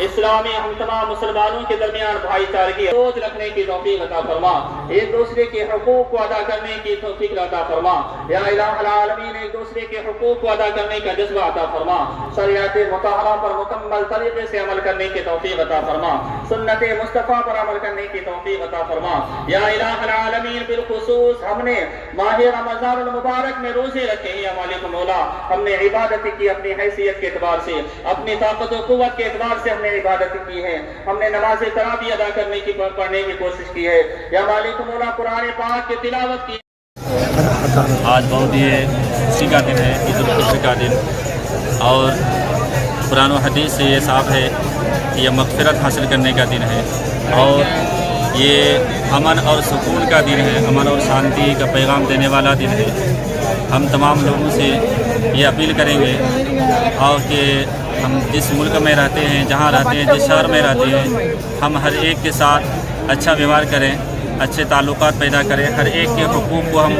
أكبر اسلامی ہم تمام مسلمانوں کے درمیان بھائی چارگی سوچ رکھنے کی توفیق عطا فرما۔ ایک دوسرے کے حقوق کو ادا کرنے کی توفیق عطا فرما۔ یا الہ العالمین، ایک دوسرے کے حقوق کو ادا کرنے کا جذبہ عطا فرما۔ شریعت مطالعہ پر مکمل طریقے سے عمل کرنے کی توفیق عطا فرما۔ سنت مصطفیٰ پر عمل کرنے کی توفیق عطا فرما۔ یا الہ العالمین، بالخصوص ہم نے ماہ رمضان المبارک میں روزے رکھے ہیں، یا مالک مولا۔ ہم نے عبادت کی اپنی حیثیت کے اعتبار سے، اپنی طاقت و قوت کے اعتبار سے ہم نے عبادت کی ہے۔ ہم نے نماز تراوی ادا کرنے کی پڑھنے کی کوشش کی ہے۔ یا مالک مولا قرآن پاک کی تلاوت کی۔ آج بہت یہ خوشی کا دن ہے، عید الفطر کا دن۔ اور قرآن و حدیث سے یہ صاف ہے کہ یہ مغفرت حاصل کرنے کا دن ہے۔ اور یہ امن اور سکون کا دن ہے، امن اور شانتی کا پیغام دینے والا دن ہے۔ ہم تمام لوگوں سے یہ اپیل کریں گے اور کہ ہم جس ملک میں رہتے ہیں، جہاں رہتے ہیں، جس شہر میں رہتے ہیں، ہم ہر ایک کے ساتھ اچھا ویوہار کریں، اچھے تعلقات پیدا کریں، ہر ایک کے حقوق کو ہم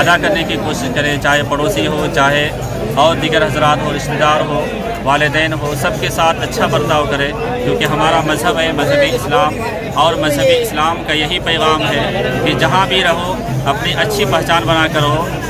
ادا کرنے کی کوشش کریں، چاہے پڑوسی ہو، چاہے اور دیگر حضرات ہو، رشتہ دار ہو، والدین ہو، سب کے ساتھ اچھا برتاؤ کرے، کیونکہ ہمارا مذہب ہے مذہبی اسلام، اور مذہبی اسلام کا یہی پیغام ہے کہ جہاں بھی رہو، اپنی اچھی پہچان بنا کر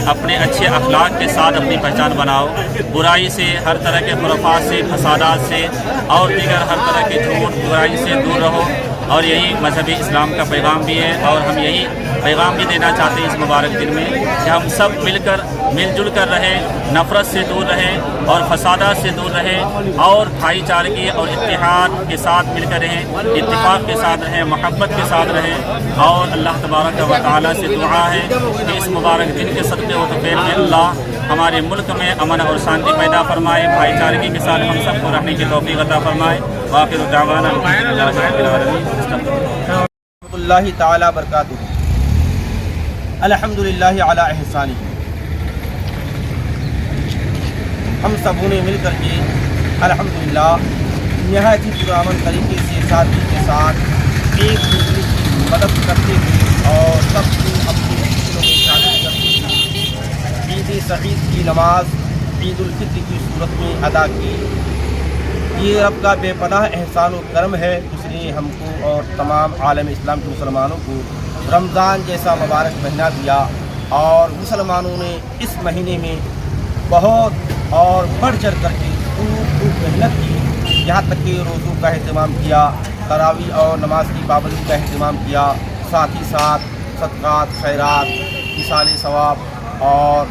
اپنے اچھے اخلاق کے ساتھ اپنی پہچان بناؤ، برائی سے، ہر طرح کے خرافات سے، فسادات سے، اور دیگر ہر طرح کے جھوٹ، برائی سے دور رہو، اور یہی مذہبی اسلام کا پیغام بھی ہے، اور ہم یہی پیغام بھی دینا چاہتے ہیں اس مبارک دن میں کہ ہم سب مل کر مل جل کر رہیں نفرت سے دور رہیں اور فسادات سے دور رہیں اور بھائی چارگی اور اتحاد کے ساتھ مل کر رہیں، اتفاق کے ساتھ رہیں، محبت کے ساتھ رہیں۔ اور اللہ تبارک و تعالیٰ سے دعا ہے کہ اس مبارک دن کے صدقے و طفیل میں اللہ ہمارے ملک میں امن اور شانتی پیدا فرمائے۔ بھائی چارگی کے ساتھ ہم سب کو رہنے کی توفیق عطا فرمائے۔ واقع دعوانا اللہ تعالی برکاتہ الحمد للہ علی احسانی ہم سبوں نے مل کر کے الحمد للہ نہایت ہی پرامن طریقے سے سادگی کے ساتھ ایک دوسرے کی مدد کرتے ہوئے اور سب کو اپنی خوشیوں میں شامل کرتے ہوئے عید سعید کی نماز، عید الفطر کی صورت میں ادا کی۔ یہ رب کا بے پناہ احسان و کرم ہے، اس نے ہم کو اور تمام عالم اسلام کے مسلمانوں کو رمضان جیسا مبارک مہینہ دیا اور مسلمانوں نے اس مہینے میں بہت اور بڑھ چڑھ کر کے خوب خوب محنت کی۔ یہاں تک کہ روزوں کا اہتمام کیا تراوی اور نماز کی پابندی کا اہتمام کیا۔ ساتھ ہی ساتھ صدقات، خیرات، مثال ثواب اور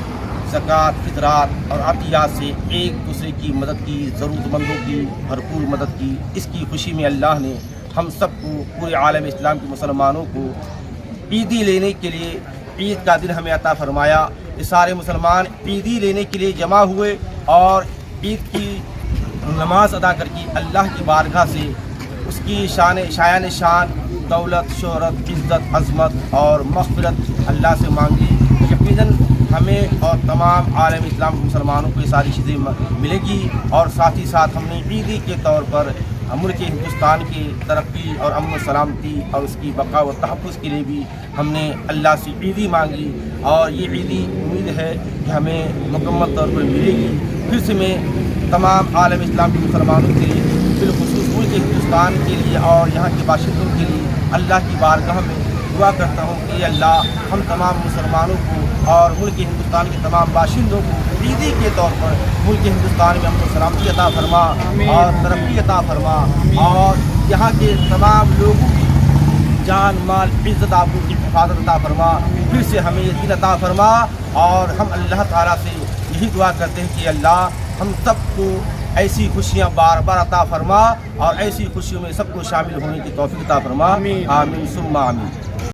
زکوٰۃ، فطرات اور عطیات سے ایک دوسرے کی مدد کی ضرورت مندوں کی بھرپور مدد کی۔ اس کی خوشی میں اللہ نے ہم سب کو، پورے عالم اسلام کے مسلمانوں کو عیدی لینے کے لیے عید کا دن ہمیں عطا فرمایا۔ یہ سارے مسلمان عیدی لینے کے لیے جمع ہوئے اور عید کی نماز ادا کر کے اللہ کی بارگاہ سے اس کی شان شایان شان، دولت، شہرت، عزت، عظمت اور مغفرت اللہ سے مانگی۔ یقیناً ہمیں اور تمام عالم اسلام مسلمانوں کو یہ ساری چیزیں ملے گی اور ساتھ ہی ساتھ ہم نے عیدی کے طور پر ملک ہندوستان کی ترقی اور امن و سلامتی اور اس کی بقا و تحفظ کے لیے بھی ہم نے اللہ سے عیدی مانگی اور یہ عیدی ہے کہ ہمیں مکمل طور پر ملے گی۔ پھر سے میں تمام عالم اسلام کے مسلمانوں کے لیے، بالخصوص ملک ہندوستان کے لیے اور یہاں کے باشندوں کے لیے اللہ کی بارگاہ میں دعا کرتا ہوں کہ اللہ ہم تمام مسلمانوں کو اور ملک ہندوستان کے تمام باشندوں کو عیدی کے طور پر ملک ہندوستان میں ہم کو سلامتی عطا فرما اور ترقی عطا فرما اور یہاں کے تمام لوگوں جان مال عزت آپ کو کی حفاظت عطا فرما پھر سے ہمیں یقین عطا فرما اور ہم اللہ تعالیٰ سے یہی دعا کرتے ہیں کہ اللہ ہم سب کو ایسی خوشیاں بار بار عطا فرما اور ایسی خوشیوں میں سب کو شامل ہونے کی توفیق عطا فرما۔ آمین۔ آمین۔ آمین۔